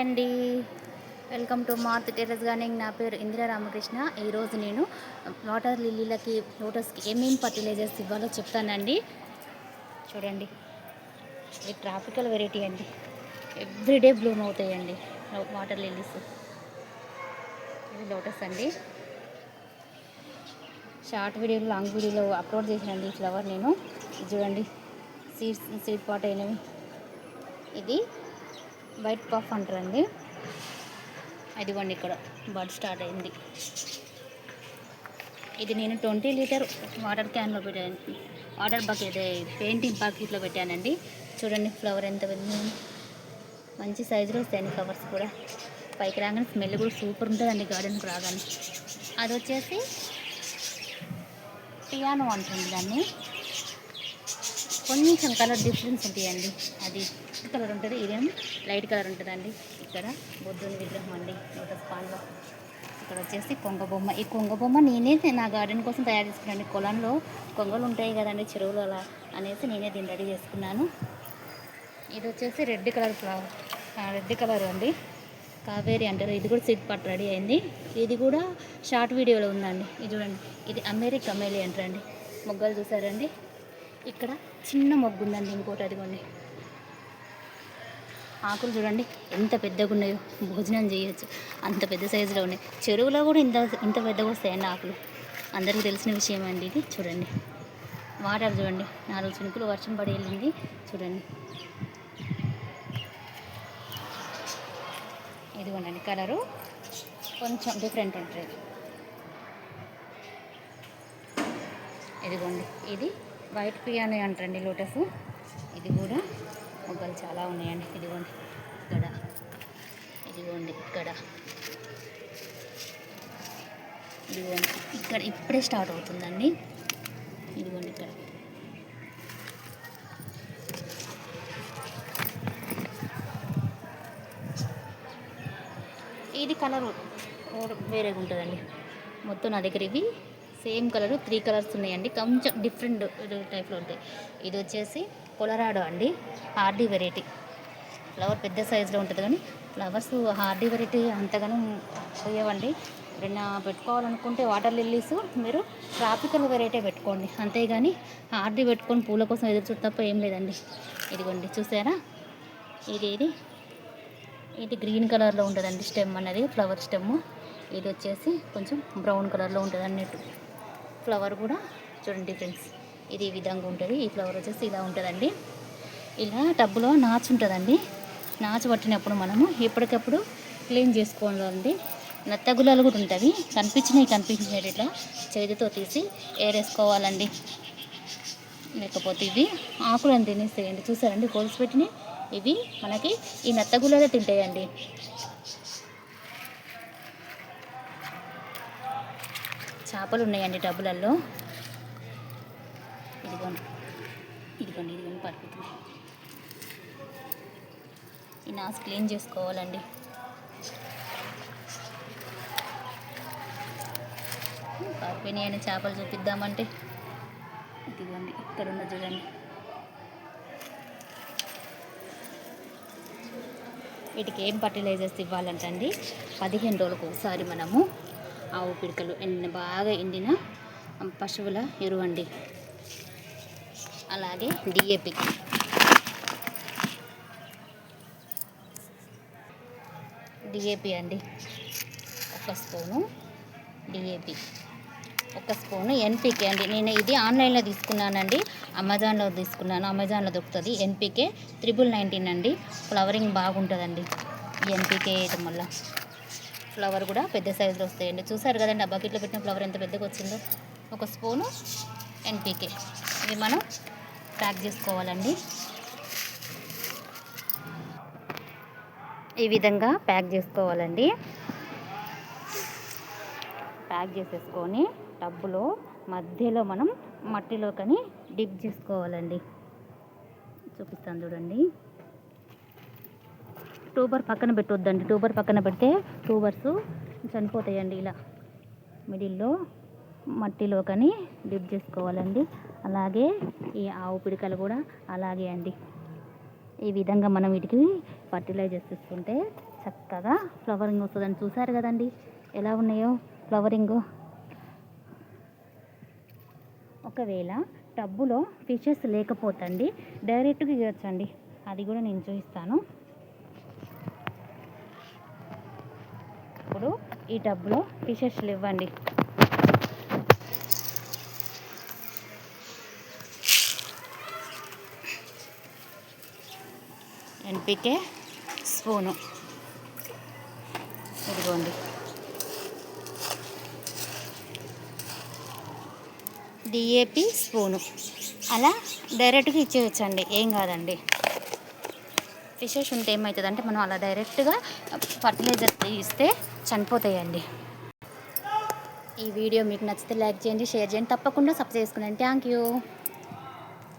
అండి. Welcome to మార్త్ terrace gardening నా పేరు ఇందిరా రామకృష్ణ. ఈరోజు నేను వాటర్ లిల్లీలకి లోటస్కి ఏమేమి ఫర్టిలైజర్స్ ఇవ్వాలో చెప్తానండి. చూడండి. ఇది ట్రాపికల్ వెరైటీ అండి. ఎవ్రీడే బ్లూమ్ అవుతాయండి వాటర్ లిల్లీస్ ఇది లోటస్ అండి. షార్ట్ వీడియోలు లాంగ్ వీడియోలో అప్లోడ్ చేసినండి ఈ ఫ్లవర్ నేను. చూడండి. సీడ్స్ సీడ్ పాట్ అయినవి. ఇది వైట్ పఫ్ అంటారండి. అదిగోండి ఇక్కడ బడ్ స్టార్ట్ అయింది. ఇది నేను ట్వంటీ లీటర్ వాటర్ క్యాన్లో పెట్టాను. వాటర్ బకెట్ పెయింటింగ్ బకెట్లో పెట్టానండి. చూడండి ఫ్లవర్ ఎంత పెద్ద మంచి సైజులో వస్తాయండి ఫ్లవర్స్ కూడా. పైకి రాగానే స్మెల్ కూడా సూపర్ ఉంటుందండి గార్డెన్కి రాగానే. అది వచ్చేసి పియానో అంటుంది దాన్ని. కొంచెం కలర్ డిఫరెన్స్ ఉంటాయండి. అది కలర్ ఉంటుంది. ఇదేమో లైట్ కలర్ ఉంటుందండి. ఇక్కడ బుద్ధుని విగ్రహం అండి. లోటస్ పాండ్లో. ఇక్కడ వచ్చేసి కొంగ బొమ్మ. ఈ కొంగ బొమ్మ నేనే నా గార్డెన్ కోసం తయారు చేసుకున్నాను. కొలంలో కొంగలు ఉంటాయి కదండి చెరువులు అలా అనేసి నేనే దీన్ని రెడీ చేసుకున్నాను. ఇది వచ్చేసి red colour flower. Red colour అండి. కావేరి అంటారు. ఇది కూడా సిట్ పట్టు రెడీ అయింది. ఇది కూడా షార్ట్ వీడియోలో ఉందండి. ఇది చూడండి. ఇది అమెరికా మేలి అంటారండి మొగ్గలు చూసారండి? ఇక్కడ చిన్న మొగ్గు ఉందండి ఇంకోటి అదిగోండి. ఆకులు చూడండి ఎంత పెద్దగా ఉన్నాయో. భోజనం చేయొచ్చు. అంత పెద్ద సైజులో ఉన్నాయి. చెరువులో కూడా ఇంత ఇంత పెద్దగా వస్తాయండి ఆకులు. అందరికీ తెలిసిన విషయం అండి ఇది. చూడండి. వాటర్ చూడండి. నాలుగు చినుకులు వర్షం పడి వెళ్ళింది. చూడండి. ఇదిగోండి కలరు. కొంచెం డిఫరెంట్ ఉంటుంది. ఇదిగోండి. ఇది వైట్ పియానీ అంటారండి లోటస్. చాలా ఉన్నాయండి. ఇదిగోండి. ఇక్కడ. ఇదిగోండి. ఇక్కడ. ఇదిగోండి. ఇక్కడ ఇప్పుడే స్టార్ట్ అవుతుందండి. ఇదిగోండి ఇక్కడ. ఇది కలర్ వేరేగా ఉంటుందండి. మొత్తం నా దగ్గర ఇవి. సేమ్ కలర్ త్రీ కలర్స్ ఉన్నాయండి. కొంచెం డిఫరెంట్ టైప్లో ఉంటాయి. ఇది వచ్చేసి కొలరాడో అండి హార్డీ వెరైటీ. ఫ్లవర్ పెద్ద సైజులో ఉంటుంది కానీ ఫ్లవర్స్ హార్డీ వెరైటీ అంతగానో పోయేవండి ఎప్పుడైనా పెట్టుకోవాలనుకుంటే వాటర్ లిల్లీస్ మీరు ట్రాపికల్ వెరైటీ పెట్టుకోండి. అంతేగాని హార్డీ పెట్టుకొని పూల కోసం ఎదురు చూడ తప్ప ఏం లేదండి. ఇదిగోండి చూసారా? ఇది ఇది ఇది గ్రీన్ కలర్లో ఉంటుందండి స్టెమ్ అనేది ఫ్లవర్ స్టెమ్. ఇది వచ్చేసి కొంచెం బ్రౌన్ కలర్లో ఉంటుంది అన్నట్టు ఫ్లవర్ కూడా చూడండి ఫ్రెండ్స్. ఇది ఈ విధంగా ఉంటుంది ఈ ఫ్లవర్ వచ్చేసి ఇలా ఉంటుందండి. ఇలా టబ్బులో నాచు ఉంటుందండి. నాచు పట్టినప్పుడు మనము ఎప్పటికప్పుడు క్లీన్ చేసుకోవాలండి. నత్తగులాలు కూడా ఉంటాయి కనిపించినవి కనిపించినవి ఇట్లా చేతితో తీసి ఏరేసుకోవాలండి. లేకపోతే ఇవి ఆకులను తినేసేయండి. చూసారండి కోల్స్ పెట్టినవి ఇవి మనకి ఈ నత్తగులాలే తింటాయండి. చేపలు ఉన్నాయండి డబ్బులలో ఇదిగోండి. ఇదిగోండి ఇదిగోండి పడుతుంది ఈ నాస్ క్లీన్ చేసుకోవాలండి. పారిపోయినాయని చేపలు చూపిద్దామంటే. ఇదిగోండి ఇక్కడ ఉన్న చూడండి. వీటికి ఏం ఫర్టిలైజర్స్ ఇవ్వాలంటండి? పదిహేను రోజులకు ఒకసారి మనము ఆవు పిడకలు ఎండిన బాగా ఎండిన పశువుల ఎరువండి. అలాగే D A P D A P అండి. ఒక స్పూను డిఏపి ఒక స్పూను ఎన్పికే అండి. నేను ఇది ఆన్లైన్లో తీసుకున్నానండి. అమెజాన్లో తీసుకున్నాను. అమెజాన్లో దొరుకుతుంది. N P K triple nineteen అండి. ఫ్లవరింగ్ బాగుంటుందండి. ఎన్పికే వేయడం వల్ల. ఫ్లవర్ కూడా పెద్ద సైజులో వస్తాయండి. చూసారు కదండి ఆ బకెట్లో పెట్టిన ఫ్లవర్ ఎంత పెద్దగా వచ్చిందో. ఒక స్పూను ఎన్పికే ఇవి మనం ప్యాక్ చేసుకోవాలండి. ఈ విధంగా ప్యాక్ చేసుకోవాలండి. ప్యాక్ చేసేసుకొని టబ్బులో మధ్యలో మనం మట్టిలో కానీ డిప్ చేసుకోవాలండి. చూపిస్తాను చూడండి. ట్యూబర్ పక్కన పెట్టొద్దండి. ట్యూబర్ పక్కన పెడితే ట్యూబర్స్ చనిపోతాయండి ఇలా మిడిల్లో. మట్టిలో కానీ డిప్ చేసుకోవాలండి. అలాగే ఈ ఆవు పిడికలు కూడా అలాగే అండి. ఈ విధంగా మనం వీటికి ఫర్టిలైజర్స్ చేసుకుంటే చక్కగా ఫ్లవరింగ్ వస్తుందని చూసారు కదండి. ఎలా ఉన్నాయో ఫ్లవరింగ్? ఒకవేళ టబ్బులో ఫిషెస్ లేకపోతండి డైరెక్ట్గా ఇవ్వచ్చండి. అది కూడా నేను చూపిస్తాను. ఇప్పుడు ఈ టబ్లో ఫిషెస్ ఇవ్వండి. N P K spoon. ఇదిగోండి. D A P spoon. అలా డైరెక్ట్గా ఇచ్చేయచ్చండి. ఏం కాదండి. ఫిషెస్ ఉంటే ఏమవుతుందంటే మనం అలా డైరెక్ట్గా ఫర్టిలైజర్ ఇస్తే చనిపోతాయండి. ఈ వీడియో మీకు నచ్చితే లైక్ చేయండి షేర్ చేయండి. తప్పకుండా సబ్స్క్రైబ్ చేసుకోండి థ్యాంక్ యూ.